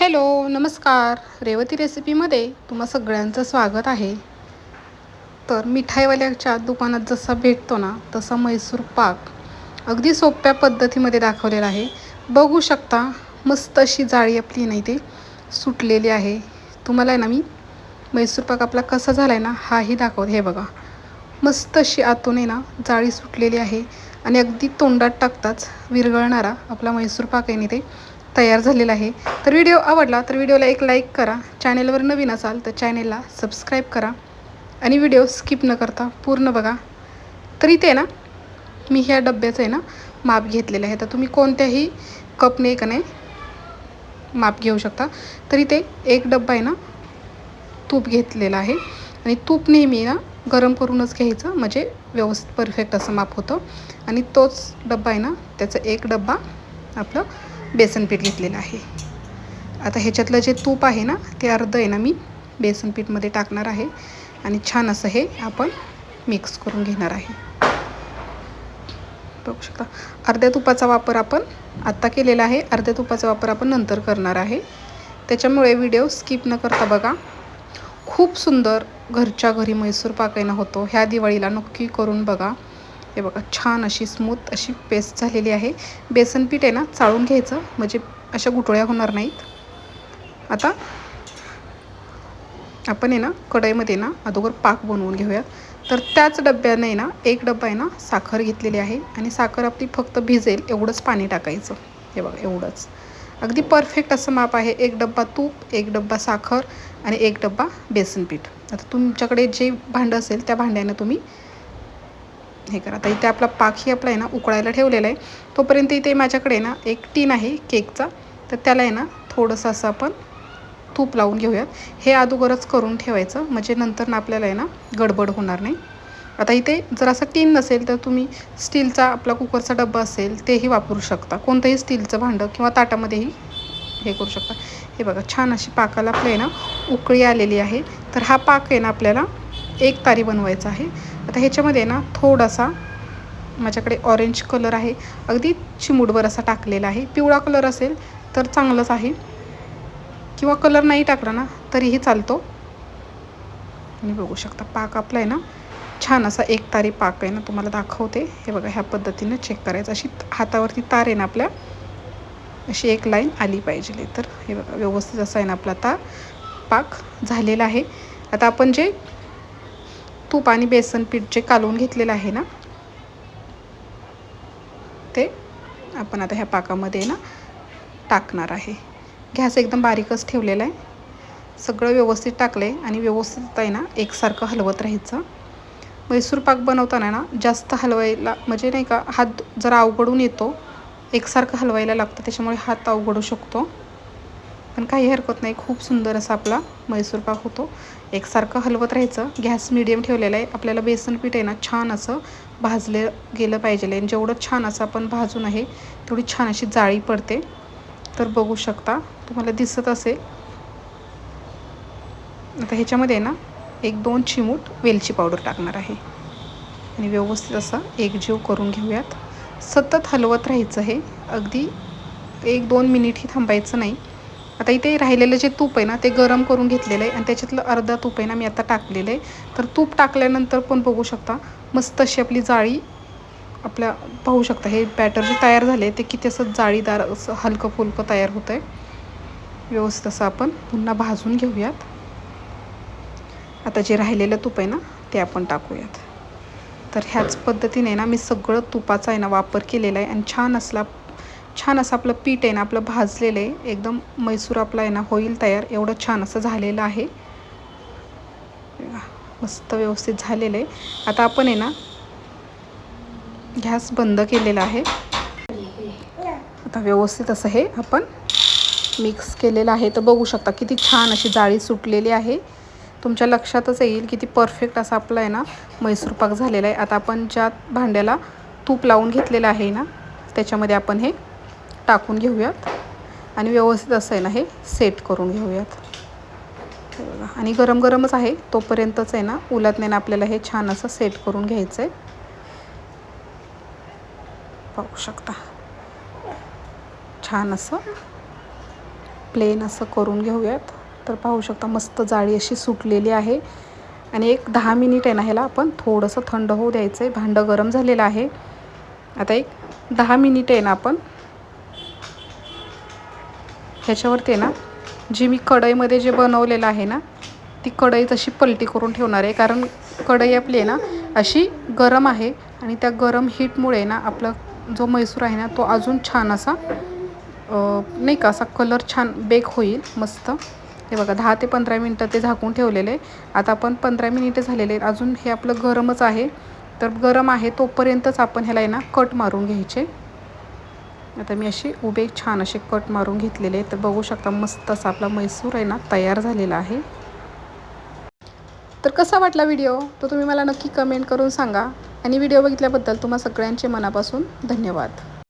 Hello नमस्कार. रेवती रेसिपीमध्ये तुम्हा सगळ्यांचं स्वागत आहे. तर मिठाईवाल्याच्या दुकानात जसा भेटतो ना तसा मैसूर पाक अगदी सोप्या पद्धतीमध्ये दाखवलेला आहे. बघू शकता मस्त अशी जाळी आपली नाही ते सुटलेली आहे. तुम्हाला आहे ना मी मैसूर पाक आपला कसा झाला आहे ना हाही दाखवत. हे बघा. मस्त अशी आतून आहे ना जाळी सुटलेली आहे. आणि अगदी तोंडात टाकताच विरघळणारा आपला मैसूर पाक आहे ते तयार झालेला आहे. तर व्हिडिओ आवडला तर व्हिडिओला एक लाईक करा. चॅनेलवर नवीन असाल तर चॅनेलला सबस्क्राईब करा. आणि व्हिडिओ स्किप न करता पूर्ण बघा. तर इथे ना मी ह्या डब्याचं आहे ना माप घेतलेलं आहे. तर तुम्ही कोणत्याही कपने का नाही माप घेऊ शकता. तर इथे एक डब्बा आहे ना तूप घेतलेलं आहे. आणि तूप नेहमी ना गरम करूनच घ्यायचं. म्हणजे व्यवस्थित परफेक्ट असं माप होतं. आणि तोच डब्बा आहे ना त्याचा एक डब्बा आपलं बेसन पीठ घेतलेलं आहे. आता ह्याच्यातलं जे तूप आहे ना ते अर्ध आहे ना मी बेसन पीठमध्ये टाकणार आहे आणि छान असं हे आपण मिक्स करून घेणार आहे. बघू शकता. अर्ध्या तुपाचा वापर आपण आत्ता केलेला आहे. अर्ध्या तुपाचा वापर आपण नंतर करणार आहे. त्याच्यामुळे व्हिडिओ स्किप न करता बघा. खूप सुंदर घरच्या घरी मैसूर पाकायनं होतो. ह्या दिवाळीला नक्की करून बघा. हे बघा छान अशी स्मूथ अशी पेस्ट झालेली आहे. बेसन पीठ आहे ना चाळून घ्यायचं. म्हणजे अशा गुटळ्या होणार नाहीत. आता आपण आहे ना कढईमध्ये ना अगोदर पाक बनवून घेऊयात तर त्याच डब्याने ना एक डब्बा आहे ना साखर घेतलेली आहे. आणि साखर आपली फक्त भिजेल एवढंच पाणी टाकायचं. हे बघा एवढंच. अगदी परफेक्ट असं माप आहे. एक डब्बा तूप एक डब्बा साखर आणि एक डब्बा बेसन पीठ. आता तुमच्याकडे जे भांडं असेल त्या भांड्यानं तुम्ही हे करा. आता इथे आपला पाकही आपला आहे ना उकळायला ठेवलेला आहे. तोपर्यंत इथे माझ्याकडे ना एक टीन आहे केकचा. तर त्याला आहे ना थोडंसं असं आपण तूप लावून घेऊयात. हे अगोदरच करून ठेवायचं. म्हणजे नंतर ना आपल्याला आहे ना गडबड होणार नाही. आता इथे जर असं टीन नसेल तर तुम्ही स्टीलचा आपला कुकरचा डब्बा असेल तेही वापरू शकता. कोणतंही स्टीलचं भांडं किंवा ताटामध्येही हे करू शकता. हे बघा छान अशी पाकाला आपल्या आहे ना उकळी आलेली आहे. तर हा पाक आहे ना आपल्याला एक तारी बनवायचा आहे. आता ह्याच्यामध्ये ना थोडासा माझ्याकडे ऑरेंज कलर आहे. अगदी चिमूडवर असा टाकलेला आहे. पिवळा कलर असेल तर चांगलंच आहे. किंवा कलर नाही टाकला ना तरीही चालतो. तुम्ही बघू शकता पाक आपला आहे ना. छान असा एक तारी पाक आहे ना तुम्हाला दाखवते. हे बघा ह्या पद्धतीनं चेक करायचं. अशी हातावरती तार आहे ना आपल्या अशी एक लाईन आली पाहिजे. तर हे बघा व्यवस्थित असं आहे ना आपला आता पाक झालेला आहे. आता आपण जे तूप आणि बेसन पीठ जे कालवून घेतलेलं आहे ना ते आपण आता ह्या पाकामध्ये ना टाकणार आहे. गॅस एकदम बारीकच ठेवलेला आहे. सगळं व्यवस्थित टाकलं आहे आणि व्यवस्थित आहे ना एकसारखं हलवत राहायचं. मैसूर पाक बनवताना ना जास्त हलवायला म्हणजे नाही का हात जरा अवघडून येतो. एकसारखं हलवायला लागतं त्याच्यामुळे हात अवघडू शकतो. पण काही हरकत नाही. खूप सुंदर असा आपला मैसूर पाक होतो. एकसारखं हलवत राहायचं. गॅस मिडियम ठेवलेला आहे. आपल्याला बेसन पीठ आहे ना छान असं भाजले गेलं पाहिजे. आणि जेवढं छान असं आपण भाजून आहे तेवढी छान अशी जाळी पडते. तर बघू शकता तुम्हाला दिसत असेल. आता ह्याच्यामध्ये ना एक दोन चिमूट वेलची पावडर टाकणार आहे. आणि व्यवस्थित असं एकजीव करून घेऊयात. सतत हलवत राहायचं हे. अगदी एक दोन मिनिटही थांबायचं नाही. आता इथे राहिलेलं जे तूप आहे ना ते गरम करून घेतलेलं आहे आणि त्याच्यातलं अर्धा तूप आहे ना मी आता टाकलेलं आहे. तर तूप टाकल्यानंतर पण बघू शकता मस्त अशी आपली जाळी आपल्या पाहू शकता हे बॅटर जे तयार झाले ते किती असं जाळीदार असं हलकं फुलकं तयार होतं आहे व्यवस्थित असं आपण पुन्हा भाजून घेऊयात. आता जे राहिलेलं तूप आहे ना ते आपण टाकूयात. तर ह्याच पद्धतीने ना मी सगळं तुपाचा आहे ना वापर केलेला आहे आणि छान असला छान असं आपलं पीठ आहे ना आपलं भाजलेलं आहे. एकदम मैसूर आपला आहे ना होईल तयार. एवढं छान असं झालेलं आहे. मस्त व्यवस्थित झालेलं आहे. आता आपण आहे ना गॅस बंद केलेला आहे. आता व्यवस्थित असं हे आपण मिक्स केलेलं आहे. तर बघू शकता किती छान अशी जाळी सुटलेली आहे. तुमच्या लक्षातच येईल किती परफेक्ट असा आपला आहे ना मैसूर पाक झालेला आहे. आता आपण ज्या भांड्याला तूप लावून घेतलेलं आहे ना त्याच्यामध्ये आपण हे टाकून घेऊयात. आणि व्यवस्थित असं आहे ना हे सेट करून घेऊयात. बघा. आणि गरम गरमच आहे. तोपर्यंतच आहे ना उलटण्यानं आपल्याला हे छान असं सेट करून घ्यायचं आहे पाहू शकता. छान असं प्लेन असं करून घेऊयात. तर पाहू शकता मस्त जाळी अशी सुटलेली आहे. आणि एक दहा मिनिट आहे ना ह्याला आपण थोडंसं थंड होऊ द्यायचं आहे भांडं गरम झालेलं आहे. आता एक दहा मिनिट आहे ना आपण ह्याच्यावरती आहे ना जी मी कढईमध्ये जे बनवलेलं आहे ना ती कढई तशी पलटी करून ठेवणार आहे. कारण कढई आपली आहे ना अशी गरम आहे आणि त्या गरम हीटमुळे ना आपला जो मैसूर आहे ना तो अजून छान असा नाही का असा कलर छान बेक होईल मस्त. हे बघा दहा ते पंधरा मिनटं ते झाकून ठेवलेले आता आपण पंधरा मिनिटं झालेले आहेत. अजून हे आपलं गरमच आहे. तर गरम आहे तोपर्यंतच आपण ह्याला आहे ना कट मारून घ्यायचे. आता मी असे उभे छान असे कट मारून घेतलेले तर बघू शकता मस्त असा आपला मैसूर आहे ना तयार झालेला आहे. तर कसा वाटला व्हिडिओ? तो तुम्ही मला नक्की कमेंट करून सांगा. आणि व्हिडिओ बघितल्याबद्दल तुम्हा सगळ्यांचे मनापासून धन्यवाद.